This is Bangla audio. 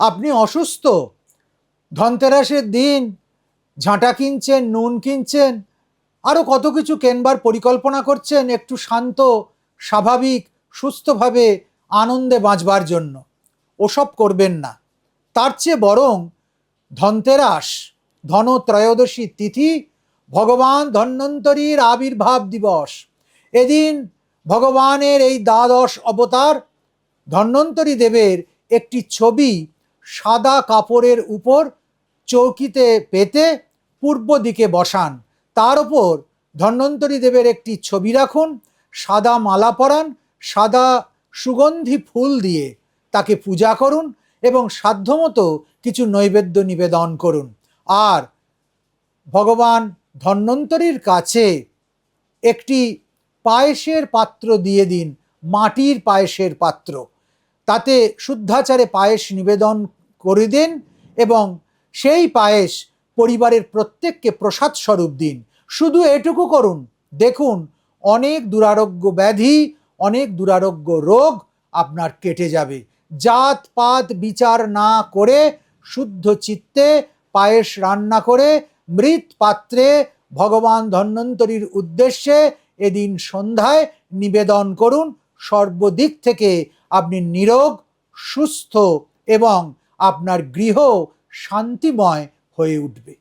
আপনি অসুস্থ। ধনতেরাসের দিন, ঝাঁটা কিনছেন, নুন কিনছেন আরও কত কিছু কেনবার পরিকল্পনা করছেন একটু শান্ত, স্বাভাবিক, সুস্থভাবে আনন্দে বাঁচবার জন্য। ওসব করবেন না। তার চেয়ে বরং ধনতেরাস, ধনত্রয়োদশী তিথি, ভগবান ধন্বন্তরীর আবির্ভাব দিবস। এদিন ভগবানের এই দ্বাদশ অবতার ধন্বন্তরী দেবের একটি ছবি সাদা কাপড়ের উপর চৌকিতে পেতে পূর্ব দিকে বসান। তার উপর ধন্বন্তরী দেবের একটি ছবি রাখুন, সাদা মালা পরান, সাদা সুগন্ধি ফুল দিয়ে তাকে পূজা করুন এবং সাধ্যমতো কিছু নৈবেদ্য নিবেদন করুন। আর ভগবান ধন্বন্তরীর কাছে একটি পায়েসের পাত্র দিয়ে দিন, মাটির পায়েসের পাত্র। তাতে শুদ্ধাচারে পায়েস নিবেদন করে দিন এবং সেই পায়েস পরিবারের প্রত্যেককে প্রসাদ স্বরূপ দিন। শুধু এটুকু করুন। দেখুন, অনেক দুরারোগ্য ব্যাধি, অনেক দুরারোগ্য রোগ আপনার কেটে যাবে। জাত, পাত বিচার না করে, শুদ্ধ চিত্তে পায়েস রান্না করে, মৃৎ পাত্রে ভগবান ধন্বন্তরীর উদ্দেশ্যে এদিন সন্ধ্যায় নিবেদন করুন। সর্বদিক থেকে আপনি নিরোগ, সুস্থ এবং আপনার গৃহ শান্তিময় হয়ে উঠবে।